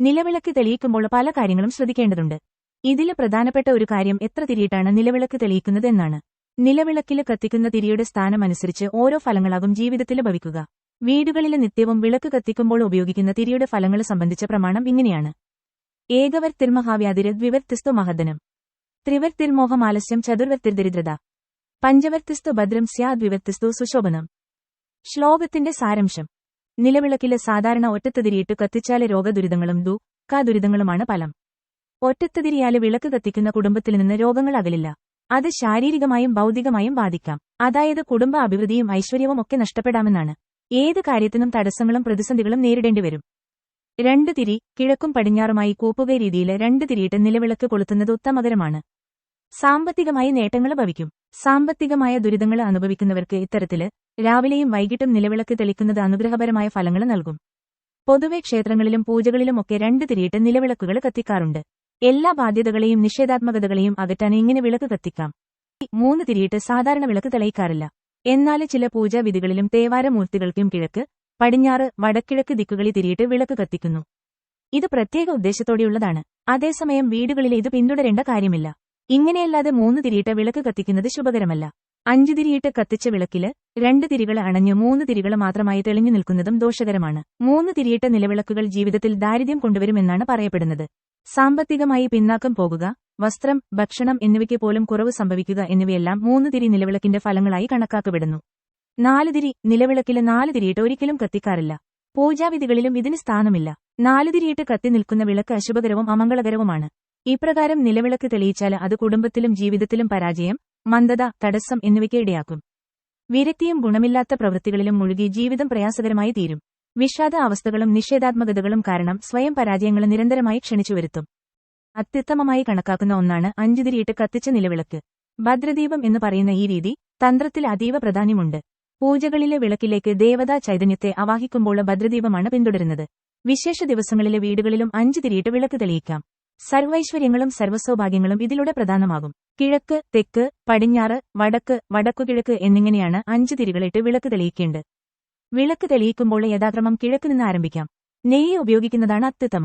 നിലവിളക്ക് തെളിയിക്കുമ്പോൾ പല കാര്യങ്ങളും ശ്രദ്ധിക്കേണ്ടതുണ്ട്. ഇതിൽ പ്രധാനപ്പെട്ട ഒരു കാര്യം എത്ര തിരിയിട്ടാണ് നിലവിളക്ക് തെളിയിക്കുന്നത് എന്നാണ് നിലവിളക്കിൽ കത്തിക്കുന്ന തിരിയുടെ സ്ഥാനമനുസരിച്ച് ഓരോ ഫലങ്ങളാകും ജീവിതത്തിൽ ഭവിക്കുക. വീടുകളിലെ നിത്യവും വിളക്ക് കത്തിക്കുമ്പോൾ ഉപയോഗിക്കുന്ന തിരിയുടെ ഫലങ്ങൾ സംബന്ധിച്ച പ്രമാണം ഇങ്ങനെയാണ്. ഏകവർ തിർമഹാവ്യാതിര് ദ്വിവർത്തിസ്തു മഹദനം. ത്രിവർ തിർമോഹമാലസ്യം ചതുർവർത്തിർ ദരിദ്രത പഞ്ചവർത്തിസ്തു ഭദ്രം സ്യാദ്വിവർത്തിസ്തു സുശോഭനം. ശ്ലോകത്തിന്റെ സാരാംശം. നിലവിളക്കിൽ സാധാരണ ഒറ്റത്തുതിരിയിട്ട് കത്തിച്ചാലെ രോഗദുരിതങ്ങളും ദുഃഖാദുരിതങ്ങളുമാണ് ഫലം. ഒറ്റത്തുതിരിയാൽ വിളക്ക് കത്തിക്കുന്ന കുടുംബത്തിൽ നിന്ന് രോഗങ്ങൾ അകലില്ല. അത് ശാരീരികമായും ഭൗതികമായും ബാധിക്കാം. അതായത് കുടുംബ അഭിവൃദ്ധിയും ഐശ്വര്യവും ഒക്കെ നഷ്ടപ്പെടാമെന്നാണ്. ഏത് കാര്യത്തിനും തടസ്സങ്ങളും പ്രതിസന്ധികളും നേരിടേണ്ടി വരും. രണ്ട് തിരി കിഴക്കും പടിഞ്ഞാറുമായി കൂപ്പുക രീതിയിൽ രണ്ട് തിരിയിട്ട് നിലവിളക്ക് കൊളുത്തുന്നത് ഉത്തമകരമാണ്. സാമ്പത്തികമായി നേട്ടങ്ങൾ ഭവിക്കും. സാമ്പത്തികമായ ദുരിതങ്ങൾ അനുഭവിക്കുന്നവർക്ക് ഇത്തരത്തിൽ രാവിലെയും വൈകിട്ടും നിലവിളക്ക് തെളിക്കുന്നത് അനുഗ്രഹപരമായ ഫലങ്ങൾ നൽകും. പൊതുവെ ക്ഷേത്രങ്ങളിലും പൂജകളിലുമൊക്കെ രണ്ട് തിരിയിട്ട് നിലവിളക്കുകൾ കത്തിക്കാറുണ്ട്. എല്ലാ ബാധ്യതകളെയും നിഷേധാത്മകതകളെയും അകറ്റാൻ ഇങ്ങനെ വിളക്ക് കത്തിക്കാം? മൂന്ന് തിരിയിട്ട് സാധാരണ വിളക്ക് തെളിയിക്കാറില്ല. എന്നാൽ ചില പൂജാവിധികളിലും തേവാരമൂർത്തികൾക്കും കിഴക്ക് പടിഞ്ഞാറ് വടക്കിഴക്ക് ദിക്കുകളിൽ തിരിയിട്ട് വിളക്ക് കത്തിക്കുന്നു. ഇത് പ്രത്യേക ഉദ്ദേശത്തോടെയുള്ളതാണ്. അതേസമയം വീടുകളിൽ ഇത് പിന്തുടരേണ്ട കാര്യമില്ല. ഇങ്ങനെയല്ലാതെ മൂന്ന് തിരിയിട്ട് വിളക്ക് കത്തിക്കുന്നത് ശുഭകരമല്ല. അഞ്ചു തിരിയിട്ട് കത്തിച്ച വിളക്കിൽ രണ്ട് തിരികൾ അണഞ്ഞ് മൂന്ന് തിരികൾ മാത്രമായി തെളിഞ്ഞു നിൽക്കുന്നതും ദോഷകരമാണ്. മൂന്ന് തിരിയിട്ട നിലവിളക്കുകൾ ജീവിതത്തിൽ ദാരിദ്ര്യം കൊണ്ടുവരുമെന്നാണ് പറയപ്പെടുന്നത്. സാമ്പത്തികമായി പിന്നാക്കം പോകുക വസ്ത്രം ഭക്ഷണം എന്നിവയ്ക്ക് പോലും കുറവ് സംഭവിക്കുക എന്നിവയെല്ലാം മൂന്ന് തിരി നിലവിളക്കിന്റെ ഫലങ്ങളായി കണക്കാക്കപ്പെടുന്നു. നാല് തിരി നിലവിളക്കിലെ നാല് തിരിയിട്ട് ഒരിക്കലും കത്തിക്കാറില്ല. പൂജാവിധികളിലും ഇതിന് സ്ഥാനമില്ല. നാല് തിരിയിട്ട് കത്തി നിൽക്കുന്ന വിളക്ക് അശുഭകരവും അമംഗളകരവുമാണ്. ഇപ്രകാരം നിലവിളക്ക് തെളിയിച്ചാൽ അത് കുടുംബത്തിലും ജീവിതത്തിലും പരാജയം മന്ദത തടസ്സം എന്നിവയ്ക്ക് ഇടയാക്കും. വിരക്തിയും ഗുണമില്ലാത്ത പ്രവൃത്തികളിലും മുഴുകി ജീവിതം പ്രയാസകരമായി തീരും. വിഷാദ അവസ്ഥകളും നിഷേധാത്മകതകളും കാരണം സ്വയം പരാജയങ്ങൾ നിരന്തരമായി ക്ഷണിച്ചു വരുത്തും. അത്യുത്തമമായി കണക്കാക്കുന്ന ഒന്നാണ് അഞ്ചുതിരിയിട്ട് കത്തിച്ച നിലവിളക്ക്. ഭദ്രദീപം എന്ന് പറയുന്ന ഈ രീതി തന്ത്രത്തിൽ അതീവ പ്രാധാന്യമുണ്ട്. പൂജകളിലെ വിളക്കിലേക്ക് ദേവതാ ചൈതന്യത്തെ ആവാഹിക്കുമ്പോൾ ഭദ്രദീപമാണ് പിന്തുടരുന്നത്. വിശേഷ ദിവസങ്ങളിലെ വീടുകളിലും അഞ്ചു തിരിയിട്ട് വിളക്ക് തെളിയിക്കാം. സർവൈശ്വര്യങ്ങളും സർവസൗഭാഗ്യങ്ങളും ഇതിലൂടെ പ്രധാനമാകും. കിഴക്ക് തെക്ക് പടിഞ്ഞാറ് വടക്ക് വടക്കുകിഴക്ക് എന്നിങ്ങനെയാണ് അഞ്ച് തിരികളിട്ട് വിളക്ക് തെളിയിക്കേണ്ടത്. വിളക്ക് തെളിയിക്കുമ്പോൾ യഥാക്രമം കിഴക്ക് നിന്ന് ആരംഭിക്കാം. നെയ്യ് ഉപയോഗിക്കുന്നതാണ് അത്യുത്തമം.